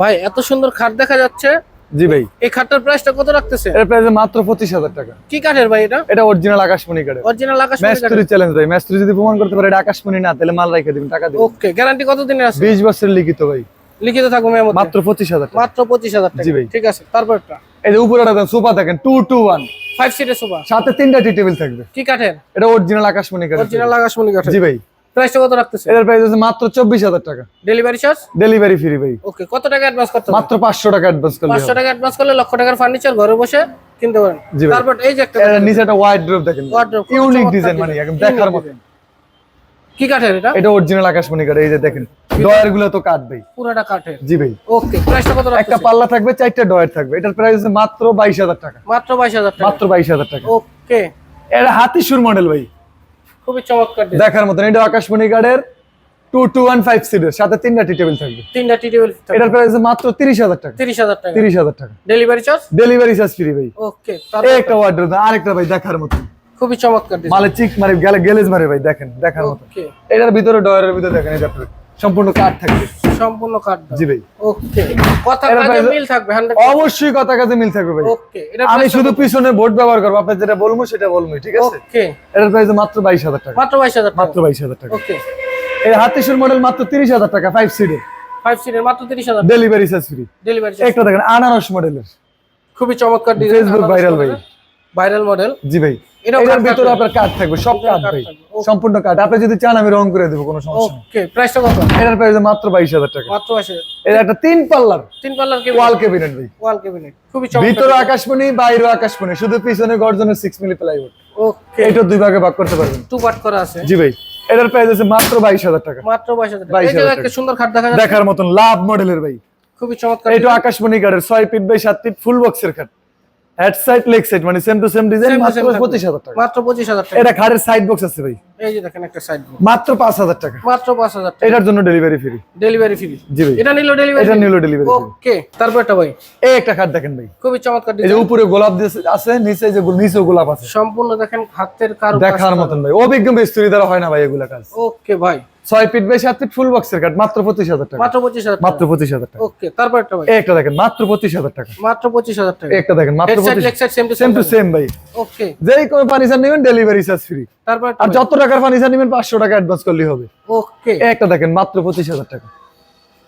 ভাই এত সুন্দর খাট দেখা যাচ্ছে। জি ভাই। এই খাটটার প্রাইসটা কত রাখতেছে এর প্রাইস মাত্র পঁচিশ হাজার টাকা। কি কাঠের ভাই এটা? এটা অরিজিনাল আকাশমণি কাঠের। অরিজিনাল আকাশ ম্যাস্ট্রি চ্যালেঞ্জ ভাই ম্যাস্ট্রি যদি প্রমাণ করতে পারে এটা আকাশমণি না তাহলে মাল রেখে দিবেন টাকা দিবেন। ওকে গ্যারান্টি কত দিনের আছে? বিশ বছরের লিখিত ভাই। লিখিত থাকব মেমোতে মাত্র পঁচিশ হাজার টাকা। মাত্র পঁচিশ হাজার টাকা। জি ভাই। ঠিক আছে তারপরটা এই যে উপরে একটা সোফা দেখেন টু টু ওয়ান ফাইভ সিটের সোফা। সাথে তিনটা টি টেবিল থাকবে। কি কাঠের? এটা অরিজিনাল আকাশমণি কাঠের। অরিজিনাল আকাশমণি কাঠের। জি ভাই। প্রাইসটা কত রাখতেছে প্রাইস আছে মাত্র চব্বিশ হাজার টাকা। ডেলিভারি চার্জ ডেলিভারি ফ্রি ভাই। ওকে কত টাকা অ্যাডভান্স করতে হবে মাত্র পাঁচশো টাকা অ্যাডভান্স করলে পাঁচশো হবে। টাকা অ্যাডভান্স করলে লক্ষ টাকার ফার্নিচার ঘরে বসে কিনতে পারেন। তারপর এই যে একটা নিচে একটা ওয়াইড দেখেন। Wardrobe, ইউনিক ডিজাইন মানে একদম দেখার মতো। কি কাঠের এটা? এটা অরিজিনাল আকাশমণি কাঠ এই যে দেখেন। ডয়ারগুলো তো কাঠ ভাই। পুরাটা কাঠের। জি ভাই। ওকে প্রাইসটা কত একটা পাল্লা থাকবে চারটা ডয়ার থাকবে। এটার প্রাইস মাত্র বাইশ হাজার টাকা। মাত্র বাইশ হাজার টাকা। মাত্র বাইশ হাজার টাকা। ওকে এটা হাতিসুর মডেল ভাই। খুবই চমৎকার দেখার মতন এটা আকাশমণি গার্ডের টু টু ওয়ান ফাইভ সিটের সাথে তিনটা টি টেবিল থাকবে। তিনটা টি টেবিল এটার প্রাইস মাত্র তিরিশ হাজার টাকা। তিরিশ হাজার টাকা। তিরিশ হাজার টাকা। Delivery charge delivery charge free ভাই। ওকে একটা ওয়ার্ড্রোব আরেকটা ভাই দেখার মতন। খুবই চমৎকার। মালে চিক মারে গেলে গেলেজ মারে ভাই দেখেন দেখার মতন। এটার ভিতরে ডয়ারের ভিতরে দেখেন এটা সম্পূর্ণ কাঠ থাকবে। সম্পূর্ণ কাঠ জি ভাই। ওকে। কথা কাজে মিল থাকবে 100 অবশ্যই কথা কাজে মিল থাকবে ভাই। ওকে আমি শুধু পিছনে বোর্ড ব্যবহার করব আপনি যেটা বলব সেটা বলব ঠিক আছে? ওকে। এটার প্রাইস মাত্র বাইশ হাজার টাকা। মাত্র 22000 টাকা। মাত্র বাইশ হাজার টাকা। ওকে। এই হাতিসুর মডেল মাত্র তিরিশ হাজার টাকা ফাইভ সিটের 5 সিটের মাত্র 30000 ডেলিভারি চার্জ ফ্রি ডেলিভারি একটা দেখেন আনারস মডেলের খুবই চমৎকার ডিজাইন ফেসবুক ভাইরাল ভাই। ভাইরাল মডেল জি ভাই। এটার ভিতরে আপনার থাকবে সব ভাই। সম্পূর্ণ আপনি যদি চান আমি রং করে দেবো কোনো সমস্যা নেই। ওকে প্রাইসটা কত? এটার প্রাইস মাত্র বাইশ হাজার টাকা। মাত্র 22000 এটা একটা তিন পাল্লার। তিন পাল্লার কি ওয়াল ক্যাবিনেট ভাই। ওয়াল ক্যাবিনেট খুবই চমৎকার। ভিতরে আকাশমণি বাইরে আকাশমণি। শুধু পিছনে গর্জনের সিক্স মিলি প্লাইউড ওকে এটা দুই ভাগে ভাগ করতে পারবেন। টু পার্ট করা আছে। জি ভাই। এটার প্রাইস আছে মাত্র বাইশ হাজার টাকা। মাত্র 22000 টাকা। 22,000 এই যে একটা সুন্দর খাট দেখা যাচ্ছে। দেখার মতন লাভ মডেলের ভাই। খুবই চমৎকার। এটা আকাশমণি কাঠের ছয় ফিট বাই সাত ফিট ফুল বক্সের খাট। হেড সাইড লেগ সাইড মানে সেম টু সেম ডিজাইন মাত্র same থাকবে। পঁচিশ হাজার টাকা। মাত্র 25000 টাকা। এটা খাটের সাইড বক্স আছে ভাই। এই যে দেখেন একটা সাইড বক্স মাত্র পাঁচ হাজার টাকা। মাত্র 5000 টাকা। এটার জন্য ডেলিভারি ফ্রি ডেলিভারি ফ্রি জি ভাই। এটা নিলো ডেলিভারি এটা নিল ডেলিভারি ওকে তারপর একটা ভাই। এই একটা খাট দেখেন ভাই। খুবই চমৎকার এই যে উপরে গোলাপ দিয়েছে- আছে নিচে যে নিচেও গোলাপ আছে। সম্পূর্ণ দেখেন হাতের কারু দেখার মতন ভাই। অভিজ্ঞ মিস্ত্রি দ্বারা হয় না ভাই এগুলা কাজ। ওকে ভাই। ছয় ফিট বাই সাত ফিট ফুল বক্সের কাঠ মাত্র পঁচিশ হাজার টাকা। মাত্র 25000 মাত্র পঁচিশ হাজার টাকা। ওকে তারপর একটা ভাই। একটা দেখেন মাত্র পঁচিশ হাজার টাকা। মাত্র 25000 টাকা। একটা দেখেন মাত্র পঁচিশ সেম টু সেম ভাই। ওকে যেই কোনো ফার্নিচার নেবেন ডেলিভারি চার্জ ফ্রি তারপর আর যত টাকার ফার্নিচার নেবেন পাঁচশো টাকা অ্যাডভান্স করলেই হবে। ওকে একটা দেখেন মাত্র পঁচিশ হাজার টাকা।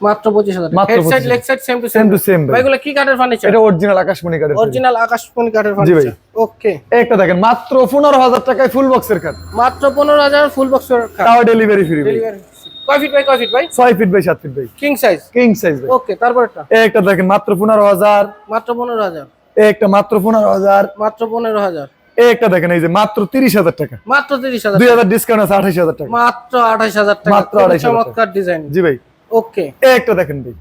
মাত্র 25000 টাকা। মাত্র head side 25,000 leg same to same same to same ভাই। ভাই এগুলো কি কাঠের ফার্নিচার এটা অরিজিনাল আকাশমণি কাঠের অরিজিনাল আকাশমণি কাঠের ফার্নিচার ওকে একটা দেখেন মাত্র পনেরো হাজার টাকায় ফুল বক্সের কাঠ মাত্র 15000 ফুল বক্স কাঠ তাও ডেলিভারি ফ্রি ডেলিভারি কয় ফিট বাই কয় ফিট ভাই? ছয় ফিট বাই সাত ফিট ভাই। কিং সাইজ কিং সাইজ ভাই। ওকে একটা দেখেন মাত্র পনেরো হাজার। মাত্র 15000 এই একটা মাত্র পনেরো হাজার। মাত্র 15000 এই একটা দেখেন এই যে মাত্র তিরিশ হাজার টাকা। মাত্র 30000 দুই হাজার ডিসকাউন্ট আছে আঠাশ হাজার টাকা। মাত্র 28000 টাকা। মাত্র খুবই 28,000 টাকা। চমৎকার ডিজাইন জি ভাই। ওকে একটা দেখেন ভাই।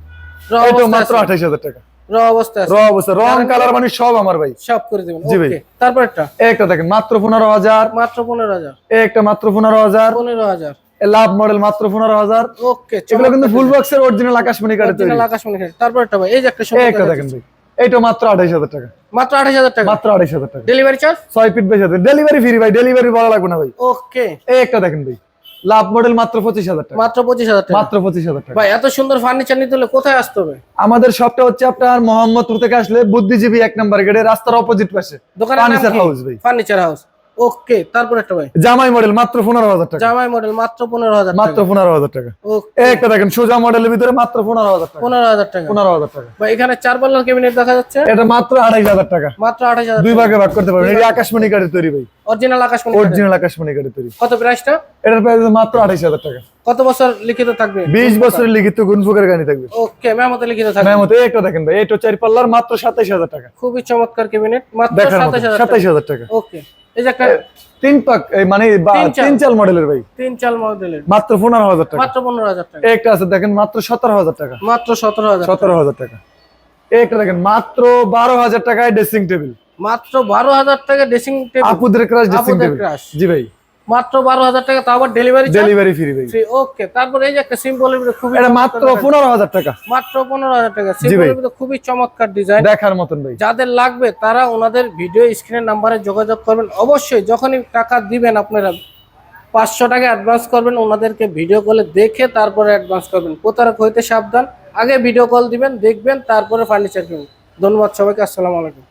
এটা মাত্র আছে। আঠাশ হাজার টাকা। র অবস্থা র অবস্থা। রং কালার মানে সব আমার ভাই। সব করে দিবেন। জি ভাই। ওকে তারপর একটা একটা দেখেন মাত্র পনেরো হাজার। মাত্র 15000 একটা মাত্র পনেরো হাজার। 15000 লাভ মডেল মাত্র পনেরো হাজার। ওকে এগুলো কিন্তু ফুল বক্সের অরিজিনাল আকাশমণি তৈরি। অরিজিনাল আকাশমণি তারপর একটা ভাই এই যে একটা সুন্দর একটা দেখেন ভাই। এইটা মাত্র আঠাইশ হাজার টাকা। যাচ্ছে। মাত্র 28000 টাকা। মাত্র আঠাইশ হাজার টাকা। ডেলিভারি চার্জ ছয় ফিট বেশি ডেলিভারি ফ্রি ভাই ডেলিভারি বলা লাগবে না ভাই। ওকে এই একটা দেখেন ভাই। লাভ মডেল মাত্র পঁচিশ হাজার টাকা। মাত্র পঁচিশ হাজার মাত্র পঁচিশ হাজার টাকা। ভাই এত সুন্দর ফার্নিচার নিতে হলে কোথায় আসতে হবে? আমাদের সবটা হচ্ছে আপনার মোহাম্মদপুর থেকে আসলে বুদ্ধিজীবী এক নম্বর গেটে রাস্তার অপোজিট পাশে। ফার্নিচার হাউস ভাই। ফার্নিচার হাউস ওকে তারপর একটা ভাই। জামাই মডেল মাত্র পনেরো হাজার টাকা। জামাই মডেল মাত্র 15000 মাত্র টাকা। পনেরো হাজার টাকা। ওকে একটা দেখেন সোজা মডেলের ভিতরে মাত্র পনেরো হাজার টাকা। 15000 টাকা। পনেরো হাজার টাকা। ভাই এখানে চার পাল্লার ক্যাবিনেট দেখা যাচ্ছে। এটা মাত্র আড়াইশ হাজার টাকা। মাত্র 28000 দুই ভাগে ভাগ করতে পারবেন। এটা আকাশমণি গাড়ি তৈরি ভাই। অরিজিনাল আকাশমণি। অরিজিনাল আকাশমণি গাড়ি তৈরি। কত প্রাইসটা এটার প্রাইস মাত্র আড়াইশ হাজার টাকা। কত বছর লিখিত থাকবে? বিশ বছরের লিখিত গুণফুকের গাড়ি থাকবে? ওকে মেমতে লিখিত থাকবে। এই একটা দেখেন ভাই এটা চার পাল্লার মাত্র সাতাইশ হাজার টাকা। খুবই চমৎকার ক্যাবিনেট মাত্র দেখার মতো 27000 টাকা। ওকে এই যে একটা তিন পাক মানে তিন চাল। মডেলের ভাই। তিন চাল মডেলের। মাত্র পনেরো হাজার টাকা। মাত্র 15000 টাকা। একটা আছে দেখেন মাত্র সতেরো হাজার টাকা। মাত্র 17000 সতেরো হাজার টাকা। এই একটা দেখেন মাত্র বারো হাজার টাকায় ড্রেসিং টেবিল মাত্র 12000 টাকা ড্রেসিং টেবিল আপুদের ক্রাশ ড্রেসিং টেবিল জি ভাই। মাত্র 12000 টাকা তাও আবার ডেলিভারি ডেলিভারি ফ্রি ভাই ওকে তারপর এই যে একটা সিম্বলের ভিতরে খুবই এটা মাত্র দেখা- পনেরো হাজার টাকা। মাত্র 15000 টাকা। সিম্বলের ভিতরে খুবই চমৎকার ডিজাইন দেখার মতন ভাই। যাদের লাগবে তারা ওনাদের ভিডিও স্ক্রিনের নাম্বারে যোগাযোগ করবেন। অবশ্যই যখনই টাকা দিবেন আপনারা পাঁচশো টাকা অ্যাডভান্স করবেন ওনাদেরকে ভিডিও কলে দেখে তারপরে অ্যাডভান্স করবেন। প্রতারক হইতে সাবধান। আগে ভিডিও কল দিবেন দেখবেন তারপরে ফার্নিচার কিনবেন ধন্যবাদ সবাইকে আসসালামু আলাইকুম।